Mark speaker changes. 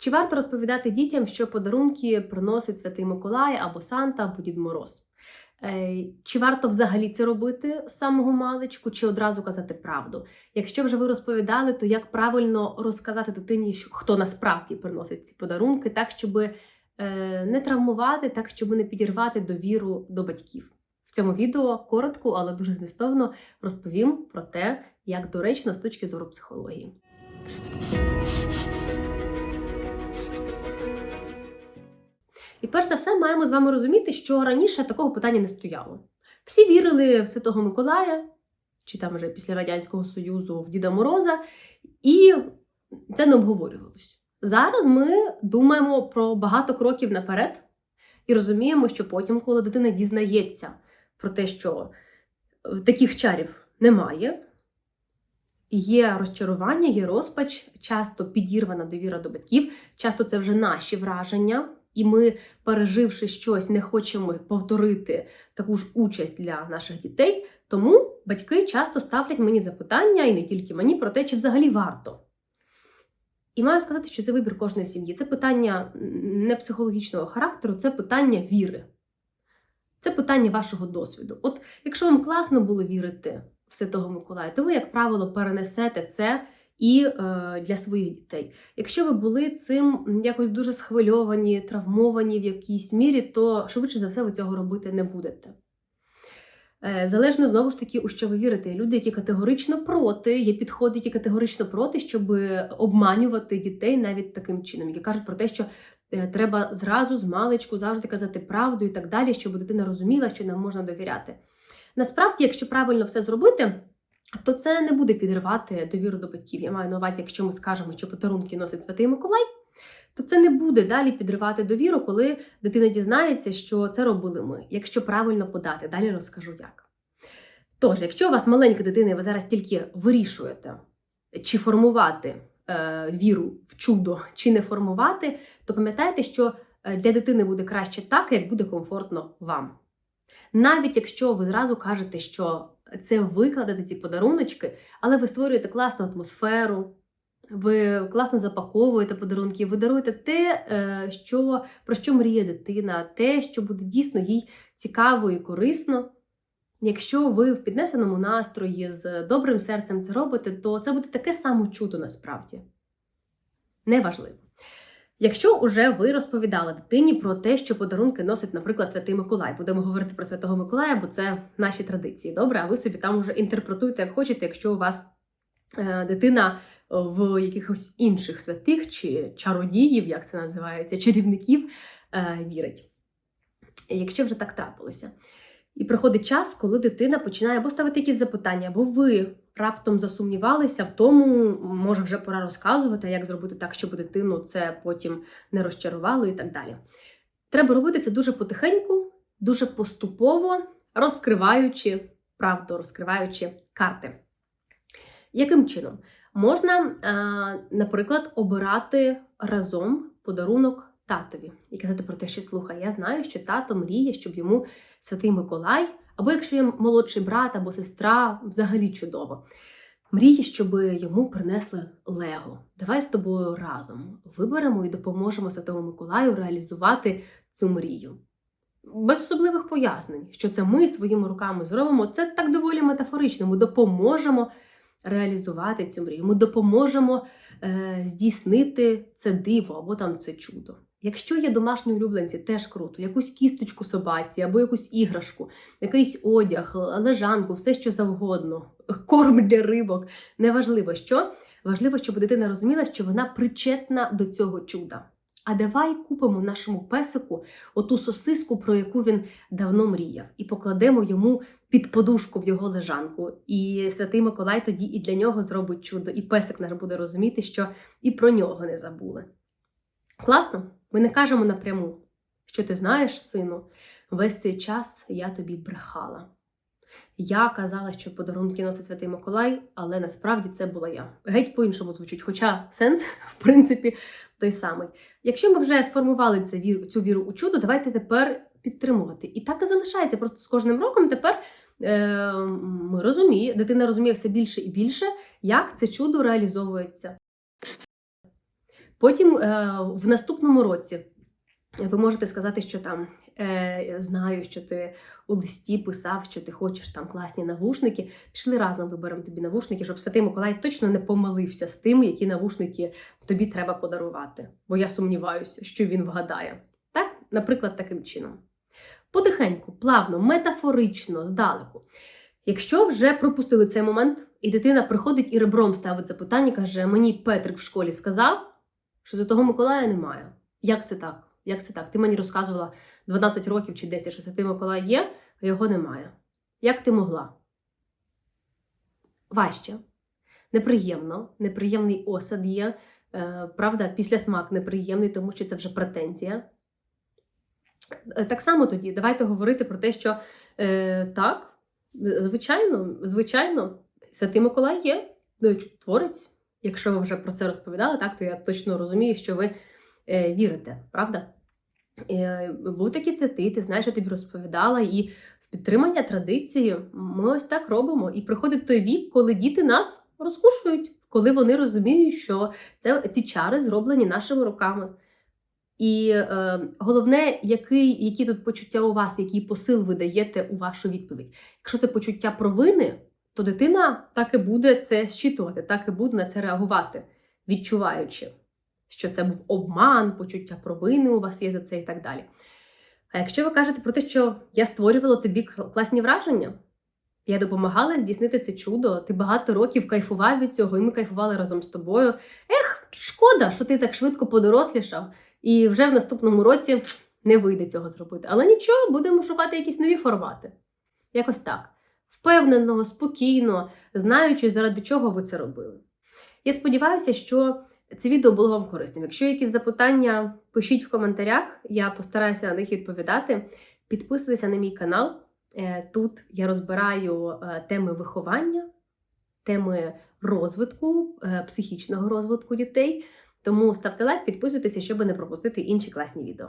Speaker 1: Чи варто розповідати дітям, що подарунки приносить Святий Миколай або Санта, або Дід Мороз? Е, Чи варто взагалі це робити з самого маличку, чи одразу казати правду? Якщо вже ви розповідали, то як правильно розказати дитині, хто насправді приносить ці подарунки, так, щоб е, не травмувати, так, щоб не підірвати довіру до батьків? В цьому відео коротко, але дуже змістовно розповім про те, як доречно з точки зору психології. І перш за все маємо з вами розуміти, що раніше такого питання не стояло. Всі вірили в Святого Миколая, чи там вже після Радянського Союзу в Діда Мороза, і це не обговорювалось. Зараз ми думаємо про багато кроків наперед і розуміємо, що потім, коли дитина дізнається про те, що е, таких чарів немає, є розчарування, є розпач, часто підірвана довіра до батьків, часто це вже наші враження, і ми, переживши щось, не хочемо повторити таку ж участь для наших дітей. Тому батьки часто ставлять мені запитання, і не тільки мені, про те, чи взагалі варто. І маю сказати, що це вибір кожної сім'ї. Це питання не психологічного характеру, це питання віри. Це питання вашого досвіду. От якщо вам класно було вірити в Святого Миколая, то ви, як правило, перенесете це і е, для своїх дітей. Якщо ви були цим якось дуже схвильовані, травмовані в якійсь мірі, то швидше за все ви цього робити не будете. Е, Залежно знову ж таки, у що ви вірите. Люди, які категорично проти, є підходи, які категорично проти, щоб обманювати дітей навіть таким чином, які кажуть про те, що е, треба зразу з маличку завжди казати правду і так далі, щоб дитина розуміла, що нам можна довіряти. Насправді, якщо правильно все зробити, то це не буде підривати довіру до батьків. Я маю на увазі, якщо ми скажемо, що подарунки носить Святий Миколай, то це не буде далі підривати довіру, коли дитина дізнається, що це робили ми, якщо правильно подати. Далі розкажу як. Тож, якщо у вас маленька дитина, і ви зараз тільки вирішуєте, чи формувати е, віру в чудо, чи не формувати, то пам'ятайте, що е, для дитини буде краще так, як буде комфортно вам. Навіть якщо ви зразу кажете, що це викладете ці подаруночки, але ви створюєте класну атмосферу, ви класно запаковуєте подарунки, ви даруєте те, е, що, про що мріє дитина, те, що буде дійсно їй цікаво і корисно. Якщо ви в піднесеному настрої з добрим серцем це робите, то це буде таке саме чудо насправді. Неважливо. Якщо уже ви розповідали дитині про те, що подарунки носить, наприклад, Святий Миколай, будемо говорити про Святого Миколая, бо це наші традиції. Добре, а ви собі там вже інтерпретуйте, як хочете, якщо у вас е, дитина в якихось інших святих чи чародіїв, як це називається, чарівників е, вірить. Якщо вже так трапилося. І приходить час, коли дитина починає або ставити якісь запитання, або ви раптом засумнівалися в тому, може вже пора розказувати, як зробити так, щоб дитину це потім не розчарувало і так далі. Треба робити це дуже потихеньку, дуже поступово, розкриваючи правду, розкриваючи карти. Яким чином? Можна, е, наприклад, обирати разом подарунок татові і казати про те, що слухай, я знаю, що тато мріє, щоб йому святий Миколай, або якщо є молодший брат або сестра, взагалі чудово. Мріє, щоб йому принесли Лего. Давай з тобою разом виберемо і допоможемо Святому Миколаю реалізувати цю мрію. Без особливих пояснень, що це ми своїми руками зробимо. Це так доволі метафорично. Ми допоможемо реалізувати цю мрію. Ми допоможемо е, здійснити це диво або там це чудо. Якщо є домашні улюбленці, теж круто, якусь кісточку собаці, або якусь іграшку, якийсь одяг, лежанку, все що завгодно, корм для рибок. Неважливо що. Важливо, щоб дитина розуміла, що вона причетна до цього чуда. А давай купимо нашому песику оту сосиску, про яку він давно мріяв, і покладемо йому під подушку в його лежанку. І святий Миколай тоді і для нього зробить чудо, і песик наш буде розуміти, що і про нього не забули. Класно? Ми не кажемо напряму, що ти знаєш, сину, весь цей час я тобі брехала. Я казала, що подарунки носить Святий Миколай, але насправді це була я. Геть по-іншому звучить, хоча сенс, в принципі, той самий. Якщо ми вже сформували цю віру, у чудо, давайте тепер підтримувати. І так і залишається. Просто з кожним роком тепер е, ми розуміємо, дитина розуміє все більше і більше, як це чудо реалізовується. Потім е, в наступному році ви можете сказати, що там е, знаю, що ти у листі писав, що ти хочеш там класні навушники. Пішли разом виберемо тобі навушники, щоб Святий Миколай точно не помилився з тим, які навушники тобі треба подарувати. Бо я сумніваюся, що він вгадає. Так, наприклад, таким чином. Потихеньку, плавно, метафорично, здалеку. Якщо вже пропустили цей момент, і дитина приходить і ребром ставить запитання, каже: Мені Петрик в школі сказав, що Святого Миколая немає. Як це так? Як це так? Ти мені розказувала 12 років чи 10, що Святий Миколай є, а його немає. Як ти могла? Важче. Неприємно, неприємний осад є. Е, правда, після смак неприємний, тому що це вже претензія. Е, Так само тоді, давайте говорити про те, що е, так, звичайно, звичайно, Святий Миколай є е, творець. Якщо ви вже про це розповідали, так, то я точно розумію, що ви е, вірите, правда? Е, був такий святий, ти знаєш, я тобі розповідала, і в підтримання традиції ми ось так робимо. І приходить той вік, коли діти нас розкушують, коли вони розуміють, що це ці чари зроблені нашими руками. І е, головне, який, які тут почуття у вас, який посил ви даєте у вашу відповідь. Якщо це почуття провини, то дитина так і буде це щитувати, так і буде на це реагувати, відчуваючи, що це був обман, почуття провини у вас є за це і так далі. А якщо ви кажете про те, що я створювала тобі класні враження, я допомагала здійснити це чудо, ти багато років кайфував від цього, і ми кайфували разом з тобою. Ех, шкода, що ти так швидко подорослішав, і вже в наступному році не вийде цього зробити. Але нічого, будемо шукати якісь нові формати. Якось так. Впевнено, спокійно, знаючи, заради чого ви це робили. Я сподіваюся, що це відео було вам корисним. Якщо якісь запитання, пишіть в коментарях, я постараюся на них відповідати. Підписуйтеся на мій канал. Е, Тут я розбираю е, теми виховання, теми розвитку, е, психічного розвитку дітей. Тому ставте лайк, підписуйтеся, щоб не пропустити інші класні відео.